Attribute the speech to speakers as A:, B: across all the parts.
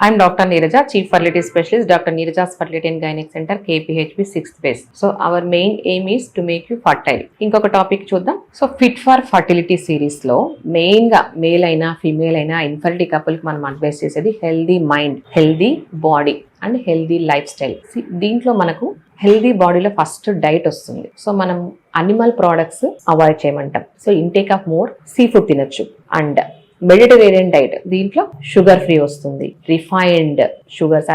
A: I'm doctor Neeraja chief Fertility specialist doctor Neeraja's Fertility and Gynec Center, KPHP 6th base. So our main aim is to make you fertile. ఇంకొక topic చూద్దాం. So fit for fertility సిరీస్లో మెయిన్గా male అయినా female అయినా infertility కపుల్కి మనం advice చేసేది healthy mind healthy body and healthy lifestyle దీంట్లో మనకు హెల్దీ బాడీలో ఫస్ట్ డైట్ వస్తుంది. సో మనం animal products avoid చేయమంటాం. So intake of more seafood తినొచ్చు. అండ్ మెడిటరేనియన్ డైట్ దీంట్లో షుగర్ ఫ్రీ వస్తుంది. రిఫైన్డ్ షుగర్స్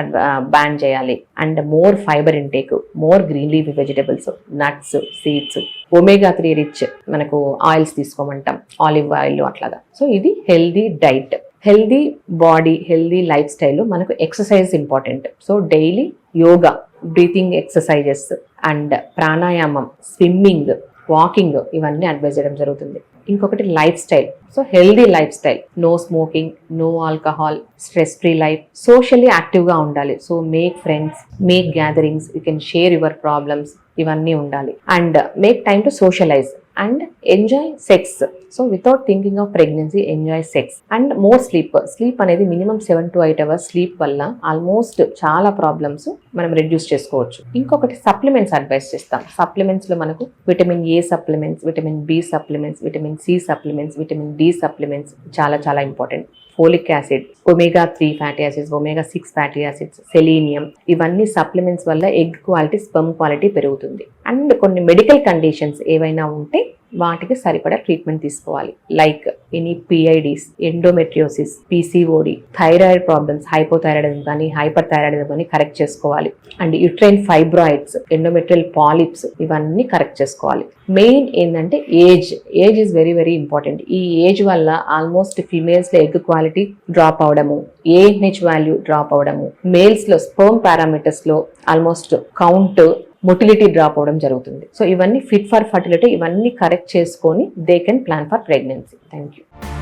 A: బ్యాన్ చేయాలి. And more fibre intake more green leaf vegetables nuts seeds omega three rich మనకు oils తీసుకోమంటాం. Olive oil అట్లాగా. So ఇది healthy diet healthy body healthy life style మనకు exercise important so daily yoga breathing exercises and pranayama swimming walking ఇవన్నీ advise చేయడం జరుగుతుంది. ఇంకొకటి lifestyle so healthy lifestyle no smoking no alcohol stress free life socially యాక్టివ్గా ఉండాలి. So make friends make gatherings you can share your problems ఇవన్నీ ఉండాలి. And make time to socialise and enjoy sex so without thinking of pregnancy enjoy sex and more sleep sleep అనేది minimum seven to eight hours sleep వల్ల almost చాలా problems మనం reduce చేసుకోవచ్చు. ఇంకొకటి supplements advice చేస్తాం. సప్లిమెంట్స్లో మనకు vitamin A supplements vitamin B supplements vitamin C supplements vitamin D supplements చాలా చాలా important folic acid omega three fatty acids omega six fatty acids selenium ఇవన్నీ సప్లిమెంట్స్ వల్ల ఎగ్ క్వాలిటీ స్పమ్ క్వాలిటీ పెరుగుతుంది. And కొన్ని medical conditions ఏవైనా ఉంటే వాటికి సరిపడా ట్రీట్మెంట్ తీసుకోవాలి. Like any PIDs endometriosis PCOD thyroid problems hypothyroidism కానీ హైపర్ థైరాయిడిజం కానీ కరెక్ట్ చేసుకోవాలి. And uterine fibroids endometrial polyps ఇవన్నీ కరెక్ట్ చేసుకోవాలి. మెయిన్ ఏంటంటే age age is very very important ఈ ఏజ్ వల్ల ఆల్మోస్ట్ ఫీమేల్స్లో ఎగ్ క్వాలిటీ డ్రాప్ అవడము ఏహెచ్ వాల్యూ డ్రాప్ అవడము. మేల్స్లో స్పర్మ్ పారామీటర్స్లో ఆల్మోస్ట్ కౌంట్ మొటిలిటీ డ్రాప్ అవడం జరుగుతుంది. సో ఇవన్నీ ఫిట్ ఫర్ ఫర్టిలిటీ ఇవన్నీ కరెక్ట్ చేసుకొని they can plan for pregnancy. Thank you